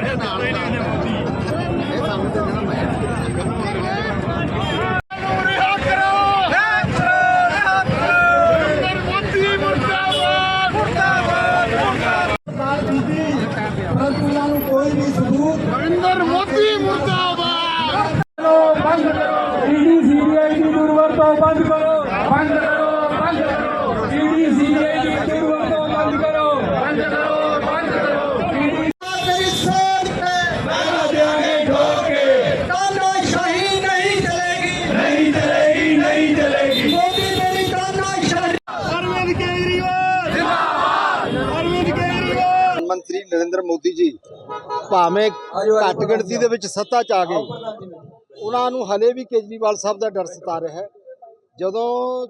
ਸਾਰੇ ਨਾਲ ਨੇ ਮੋਦੀ ਇਹ ਸਾਨੂੰ ਤੇ ਜਿਹੜਾ ਮੈਂ ਨਰਿੰਦਰ ਮੋਦੀ ਮੁਰਦਾਬਾਦ। ਬੰਦ ਕਰੋ। ਈਡੀ ਸੀਬੀਆਈ ਦੀ ਦੁਰਵਰਤੋਂ ਬੰਦ ਕਰੋ। ਮੰਤਰੀ ਨਰਿੰਦਰ ਮੋਦੀ ਜੀ ਭਾਵੇਂ ਘੱਟ ਗਿਣਤੀ ਦੇ ਵਿੱਚ ਸੱਤਾ 'ਚ ਆ ਗਏ, ਉਹਨਾਂ ਨੂੰ ਹਲੇ ਵੀ ਕੇਜਰੀਵਾਲ ਸਾਹਿਬ ਦਾ ਡਰ ਸਤਾ ਰਿਹਾ ਹੈ। ਜਦੋਂ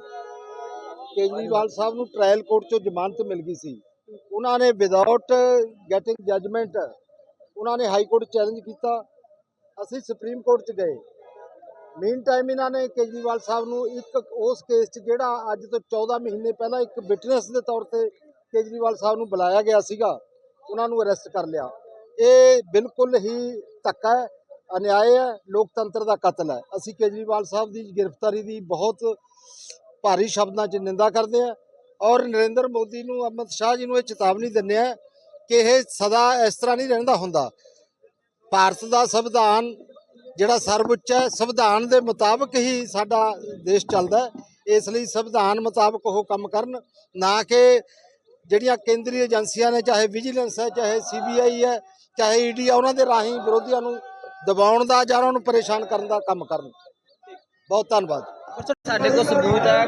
ਕੇਜਰੀਵਾਲ ਸਾਹਿਬ ਨੂੰ ਟ੍ਰਾਇਲ ਕੋਰਟ 'ਚੋਂ ਜ਼ਮਾਨਤ ਮਿਲ ਗਈ ਸੀ, ਉਹਨਾਂ ਨੇ ਵਿਦਆਊਟ ਗੈਟਿੰਗ ਜਜਮੈਂਟ ਉਹਨਾਂ ਨੇ ਹਾਈ ਕੋਰਟ ਚੈਲੰਜ ਕੀਤਾ, ਅਸੀਂ ਸੁਪਰੀਮ ਕੋਰਟ 'ਚ ਗਏ। ਮੇਨ ਟਾਈਮ ਇਹਨਾਂ ਨੇ ਕੇਜਰੀਵਾਲ ਸਾਹਿਬ ਨੂੰ ਇੱਕ ਉਸ ਕੇਸ 'ਚ ਜਿਹੜਾ ਅੱਜ ਤੋਂ 14 ਮਹੀਨੇ ਪਹਿਲਾਂ ਇੱਕ ਵਿਟਨੈਸ ਦੇ ਤੌਰ ਤੇ ਕੇਜਰੀਵਾਲ ਸਾਹਿਬ ਨੂੰ ਬੁਲਾਇਆ ਗਿਆ ਸੀਗਾ। ਉਹਨਾਂ ਨੂੰ ਅਰੈਸਟ ਕਰ ਲਿਆ। ਇਹ ਬਿਲਕੁਲ ਹੀ ਧੱਕਾ ਹੈ, ਅਨਿਆਏ ਹੈ, ਲੋਕਤੰਤਰ ਦਾ ਕਤਲ ਹੈ। ਅਸੀਂ ਕੇਜਰੀਵਾਲ ਸਾਹਿਬ ਦੀ ਗ੍ਰਿਫਤਾਰੀ ਦੀ ਬਹੁਤ ਭਾਰੀ ਸ਼ਬਦਾਂ 'ਚ ਨਿੰਦਾ ਕਰਦੇ ਹਾਂ ਔਰ ਨਰਿੰਦਰ ਮੋਦੀ ਨੂੰ, ਅਮਿਤ ਸ਼ਾਹ ਜੀ ਨੂੰ ਇਹ ਚੇਤਾਵਨੀ ਦਿੰਦੇ ਆ ਕਿ ਇਹ ਸਦਾ ਇਸ ਤਰ੍ਹਾਂ ਨਹੀਂ ਰਹਿੰਦਾ ਹੁੰਦਾ। ਭਾਰਤ ਦਾ ਸੰਵਿਧਾਨ ਜਿਹੜਾ ਸਰਵਉੱਚ ਹੈ, ਸੰਵਿਧਾਨ ਦੇ ਮੁਤਾਬਕ ਹੀ ਸਾਡਾ ਦੇਸ਼ ਚੱਲਦਾ ਇਸ ਲਈ ਸੰਵਿਧਾਨ ਮੁਤਾਬਕ ਉਹ ਕੰਮ ਕਰਨ, ਨਾ ਕਿ ਜਿਹੜੀਆਂ ਕੇਂਦਰੀ ਏਜੰਸੀਆਂ ਨੇ ਚਾਹੇ ਵਿਜੀਲੈਂਸ ਹੈ ਚਾਹੇ ਸੀਬੀਆਈ ਹੈ ਚਾਹੇ ਈਡੀ ਹੈ ਉਹਨਾਂ ਦੇ ਰਾਹੀਂ ਵਿਰੋਧੀਆਂ ਨੂੰ ਦਬਾਉਣ ਦਾ ਜਾਂ ਉਹਨਾਂ ਨੂੰ ਪਰੇਸ਼ਾਨ ਕਰਨ ਦਾ ਕੰਮ ਕਰਨ। ਬਹੁਤ ਧੰਨਵਾਦ। ਸਾਡੇ ਕੋਲ ਸਬੂਤ ਹੈ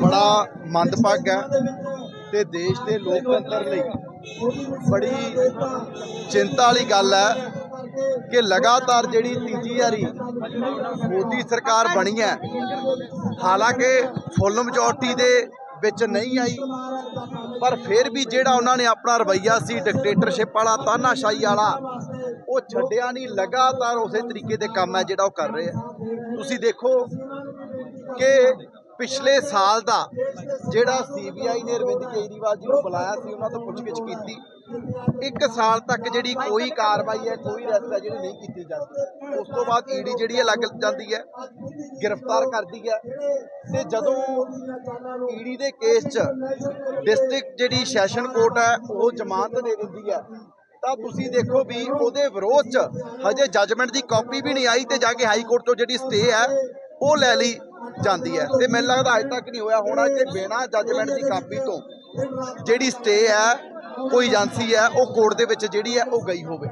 ਬੜਾ ਮੰਦਭਾਗਾ ਹੈ। ਤੇ ਦੇਸ਼ ਦੇ ਲੋਕਤੰਤਰ ਲਈ ਬੜੀ ਚਿੰਤਾ ਵਾਲੀ ਗੱਲ ਹੈ ਕਿ ਲਗਾਤਾਰ ਜਿਹੜੀ ਤੀਜੀ ਵਾਰੀ ਮੋਦੀ ਸਰਕਾਰ ਬਣੀ ਹੈ, ਹਾਲਾਂਕਿ ਫੁੱਲ ਮੈਜੋਰਟੀ ਦੇ ਵਿੱਚ ਨਹੀਂ ਆਈ, ਪਰ ਫਿਰ ਵੀ ਜਿਹੜਾ ਉਹਨਾਂ ਨੇ ਆਪਣਾ ਰਵਈਆ ਸੀ ਡਿਕਟੇਟਰਸ਼ਿਪ ਵਾਲਾ, ਤਾਨਾਸ਼ਾਹੀ ਵਾਲਾ, ਉਹ ਛੱਡਿਆ ਨਹੀਂ, ਲਗਾਤਾਰ ਉਸੇ ਤਰੀਕੇ ਦੇ ਕੰਮ ਹੈ ਜਿਹੜਾ ਉਹ ਕਰ ਰਹੇ ਆ ਤੁਸੀਂ ਦੇਖੋ ਕਿ ਪਿਛਲੇ ਸਾਲ ਦਾ ਜਿਹੜਾ ਸੀਬੀਆਈ ਨੇ ਅਰਵਿੰਦ ਕੇਜਰੀਵਾਲ ਜੀ ਨੂੰ ਬੁਲਾਇਆ ਸੀ, ਉਹਨਾਂ ਤੋਂ ਪੁੱਛਗਿੱਛ ਕੀਤੀ। ਇੱਕ ਸਾਲ ਤੱਕ ਜਿਹੜੀ ਕੋਈ ਕਾਰਵਾਈ ਹੈ, ਕੋਈ ਰੈਸਟ ਜਿਹੜੀ ਨਹੀਂ ਕੀਤੀ ਜਾਂਦੀ ਉਸ ਤੋਂ ਬਾਅਦ ਈਡੀ ਜਿਹੜੀ ਹੈ, ਲੱਗ ਜਾਂਦੀ ਹੈ, ਗ੍ਰਿਫਤਾਰ ਕਰਦੀ ਹੈ। ਤੇ ਜਦੋਂ ਈਡੀ ਦੇ ਕੇਸ 'ਚ ਡਿਸਟ੍ਰਿਕਟ ਜਿਹੜੀ ਸੈਸ਼ਨ ਕੋਰਟ ਹੈ, ਉਹ ਜ਼ਮਾਨਤ ਦੇ ਦਿੰਦੀ ਹੈ, ਤਾਂ ਤੁਸੀਂ ਦੇਖੋ ਵੀ ਉਹਦੇ ਵਿਰੋਧ 'ਚ ਹਜੇ ਜੱਜਮੈਂਟ ਦੀ ਕਾਪੀ ਵੀ ਨਹੀਂ ਆਈ ਤੇ ਜਾ ਕੇ ਹਾਈ ਕੋਰਟ ਤੋਂ ਜਿਹੜੀ ਸਟੇ ਹੈ, ਉਹ ਲੈ ਲਈ। ਜਾਂਦੀ ਹੈ। ਤੇ ਮੈਨੂੰ ਲੱਗਦਾ ਅਜੇ ਤੱਕ ਨਹੀਂ ਹੋਇਆ ਹੋਣਾ ਕਿ ਬਿਨਾਂ ਜੱਜਮੈਂਟ ਦੀ ਕਾਪੀ ਤੋਂ ਜਿਹੜੀ ਸਟੇ ਹੈ, ਕੋਈ ਏਜੰਸੀ ਹੈ, ਉਹ ਕੋਰਟ ਦੇ ਵਿੱਚ ਜਿਹੜੀ ਹੈ, ਉਹ ਗਈ ਹੋਵੇ।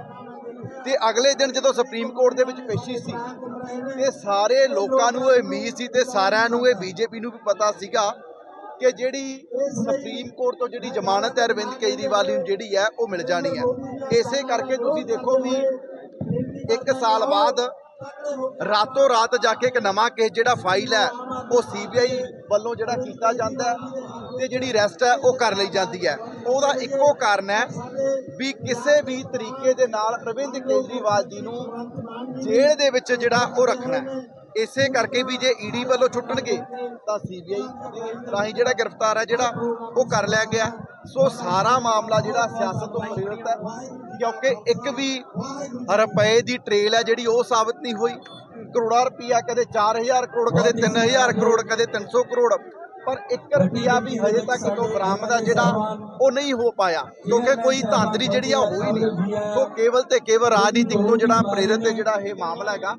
ਤੇ ਅਗਲੇ ਦਿਨ ਜਦੋਂ ਸੁਪਰੀਮ ਕੋਰਟ ਦੇ ਵਿੱਚ ਪੇਸ਼ੀ ਸੀ, ਤੇ ਸਾਰੇ ਲੋਕਾਂ ਨੂੰ ਇਹ ਉਮੀਦ ਸੀ ਤੇ ਸਾਰਿਆਂ ਨੂੰ ਇਹ ਬੀਜੇਪੀ ਨੂੰ ਵੀ ਪਤਾ ਸੀਗਾ ਕਿ ਜਿਹੜੀ ਸੁਪਰੀਮ ਕੋਰਟ ਤੋਂ ਜਿਹੜੀ ਜ਼ਮਾਨਤ ਹੈ, ਅਰਵਿੰਦ ਕੇਜਰੀਵਾਲ ਨੂੰ ਜਿਹੜੀ ਹੈ, ਉਹ ਮਿਲ ਜਾਣੀ ਹੈ। ਇਸੇ ਕਰਕੇ ਤੁਸੀਂ ਦੇਖੋ ਵੀ ਇੱਕ ਸਾਲ ਬਾਅਦ ਰਾਤੋਂ ਰਾਤ ਜਾ ਕੇ ਇੱਕ ਨਵਾਂ ਕੇਸ ਜਿਹੜਾ ਫਾਈਲ ਹੈ, ਉਹ ਸੀਬੀਆਈ ਵੱਲੋਂ ਜਿਹੜਾ ਕੀਤਾ ਜਾਂਦਾ ਹੈ ਤੇ ਜਿਹੜੀ ਰੈਸਟ ਹੈ, ਉਹ ਕਰ ਲਈ ਜਾਂਦੀ ਹੈ। ਉਹਦਾ ਇੱਕੋ ਕਾਰਨ ਹੈ ਵੀ ਕਿਸੇ ਵੀ ਤਰੀਕੇ ਦੇ ਨਾਲ ਅਰਵਿੰਦ ਕੇਜਰੀਵਾਲ ਜੀ ਨੂੰ ਜੇਲ੍ਹ ਦੇ ਵਿੱਚ ਜਿਹੜਾ ਉਹ ਰੱਖਣਾ ਇਸੇ ਕਰਕੇ ਵੀ ਜੇ ਈਡੀ ਵੱਲੋਂ ਛੁੱਟਣਗੇ, ਤਾਂ ਸੀਬੀਆਈ ਰਾਹੀਂ ਜਿਹੜਾ ਗ੍ਰਿਫਤਾਰ ਹੈ, ਜਿਹੜਾ ਉਹ ਕਰ ਲਿਆ ਗਿਆ। ਸੋ ਸਾਰਾ ਮਾਮਲਾ ਜਿਹੜਾ ਸਿਆਸਤ ਤੋਂ ਪ੍ਰੇਰਿਤ ਹੈ, ਕਿਉਂਕਿ ਇੱਕ ਵੀ ਰੁਪਏ ਦੀ ਟ੍ਰੇਲ ਹੈ ਜਿਹੜੀ ਉਹ ਸਾਬਤ ਨਹੀਂ ਹੋਈ। ਕਰੋੜਾ ਰੁਪਈਆ, ਕਦੇ 4000 ਕਰੋੜ, ਕਦੇ 3000 ਕਰੋੜ, ਕਦੇ 300 ਕਰੋੜ। ਪਰ 1 ਰੁਪਿਆ ਵੀ ਹਜੇ ਤੱਕ ਤੋਂ ਬਰਾਮਦ ਆ ਜਿਹੜਾ ਉਹ ਨਹੀਂ ਹੋ ਪਾਇਆ ਕਿਉਂਕਿ ਕੋਈ ਧਾਂਦਲੀ ਜਿਹੜੀ ਆ ਹੋਈ ਨਹੀਂ ਸੋ ਕੇਵਲ ਤੇ ਕੇਵਲ ਰਾਜਨੀਤਿਕ ਤੋਂ ਜਿਹੜਾ ਪ੍ਰੇਰਿਤ ਜਿਹੜਾ ਇਹ ਮਾਮਲਾ ਹੈਗਾ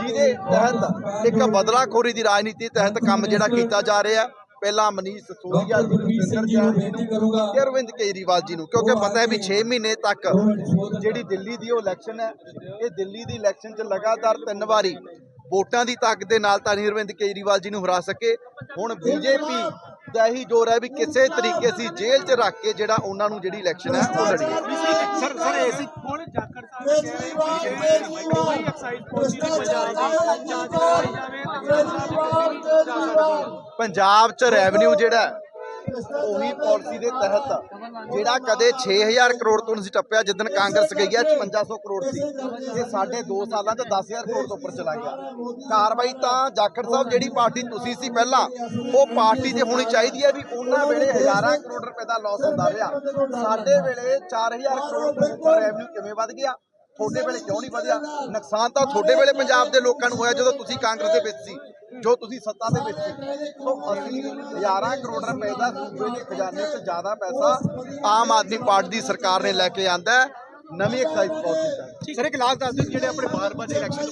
ਜਿਹਦੇ ਤਹਿਤ ਇੱਕ ਬਦਲਾਖੋਰੀ ਦੀ ਰਾਜਨੀਤੀ ਤਹਿਤ ਕੰਮ ਜਿਹੜਾ ਕੀਤਾ ਜਾ ਰਿਹਾ ਹੈ। ਪਹਿਲਾਂ ਮਨੀਸ਼ ਸੋਨੀਆ ਜੀ ਤੇ ਅਰਵਿੰਦ ਕੇਜਰੀਵਾਲ ਜੀ ਨੂੰ ਕਿਉਂਕਿ ਪਤਾ ਹੈ ਵੀ 6 ਮਹੀਨੇ ਤੱਕ ਜਿਹੜੀ ਦਿੱਲੀ ਦੀ ਉਹ ਇਲੈਕਸ਼ਨ ਹੈ ਇਹ ਦਿੱਲੀ ਦੀ ਇਲੈਕਸ਼ਨ 'ਚ ਲਗਾਤਾਰ ਤਿੰਨ ਵਾਰੀ ਵੋਟਾਂ ਦੀ ਤਾਕਤ ਦੇ ਨਾਲ ਤਾਂ ਨਹੀਂ ਅਰਵਿੰਦ ਕੇਜਰੀਵਾਲ ਜੀ ਨੂੰ ਹਰਾ ਸਕੇ। ਹੁਣ ਬੀਜੇਪੀ ਦਾ ਇਹੀ ਜ਼ੋਰ ਹੈ ਵੀ ਕਿਸੇ ਤਰੀਕੇ ਸੀ ਜੇਲ੍ਹ 'ਚ ਰੱਖ ਕੇ ਜਿਹੜਾ ਉਹਨਾਂ ਨੂੰ ਜਿਹੜੀ ਇਲੈਕਸ਼ਨ ਹੈ ਉਹ ਲੜੀਏ। ਸਰ ਸਰ ਏਸੀ ਸਾਹਿਬ ਐਕਸਾਈਜ਼ ਪਾਲਿਸੀ ਪੰਜਾਬ 'ਚ ਰੈਵਨਿਊ ਜਿਹੜਾ ਹੈ, ਉਹੀ ਪਾਲਿਸੀ ਦੇ ਤਹਿਤ ਜਿਹੜਾ ਕਦੇ 6000 ਕਰੋੜ ਤੋਂ ਨਹੀਂ ਟੱਪਿਆ ਜਿੱਦਣ ਕਾਂਗਰਸ ਗਈ ਹੈ 5500 ਕਰੋੜ ਸੀ। ਇਹ ਸਾਡੇ 2 ਸਾਲਾਂ 'ਚ 10000 ਕਰੋੜ ਤੋਂ ਉੱਪਰ ਚਲਾ ਗਿਆ। ਕਾਰਵਾਈ ਤਾਂ ਜਾਖੜ ਸਾਹਿਬ ਜਿਹੜੀ ਪਾਰਟੀ ਤੁਸੀਂ ਸੀ ਪਹਿਲਾਂ, ਉਹ ਪਾਰਟੀ ਤੇ ਹੋਣੀ ਚਾਹੀਦੀ ਹੈ ਵੀ ਉਹਨਾਂ ਵੇਲੇ ਹਜ਼ਾਰਾਂ ਕਰੋੜ ਰੁਪਏ ਦਾ ਲਾਸ ਹੁੰਦਾ ਰਿਹਾ। ਸਾਡੇ ਵੇਲੇ 4000 ਕਰੋੜ ਤੋਂ ਉੱਪਰ ਰੈਵਨਿਊ ਕਿਵੇਂ ਵੱਧ ਗਿਆ? ਤੁਹਾਡੇ ਵੇਲੇ ਕਿਉਂ ਨਹੀਂ ਵਧਿਆ? ਨੁਕਸਾਨ ਤਾਂ ਤੁਹਾਡੇ ਵੇਲੇ ਪੰਜਾਬ ਦੇ ਲੋਕਾਂ ਨੂੰ ਹੋਇਆ ਜਦੋਂ ਤੁਸੀਂ ਕਾਂਗਰਸ ਦੇ ਵਿੱਚ ਸੀ, ਜੋ ਤੁਸੀਂ ਸੱਤਾ ਦੇ ਵਿੱਚ ਸੀ। ਸੋ ਅਸੀਂ ਹਜ਼ਾਰਾਂ ਕਰੋੜ ਰੁਪਏ ਦਾ ਸੂਬੇ ਦੇ ਖਜ਼ਾਨੇ 'ਚ ਜ਼ਿਆਦਾ ਪੈਸਾ ਆਮ ਆਦਮੀ ਪਾਰਟੀ ਦੀ ਸਰਕਾਰ ਨੇ ਲੈ ਕੇ ਆਂਦਾ ਨਵੀਂ ਐਕਸਾਈਜ਼ ਪਾਲਿਸੀ ਸਰ, ਇੱਕ ਲਾਸਟ ਦੱਸ ਦਿਓ ਜਿਹੜੇ ਆਪਣੇ ਬਾਰ-ਬਾਰ ਇਲੈਕਸ਼ਨ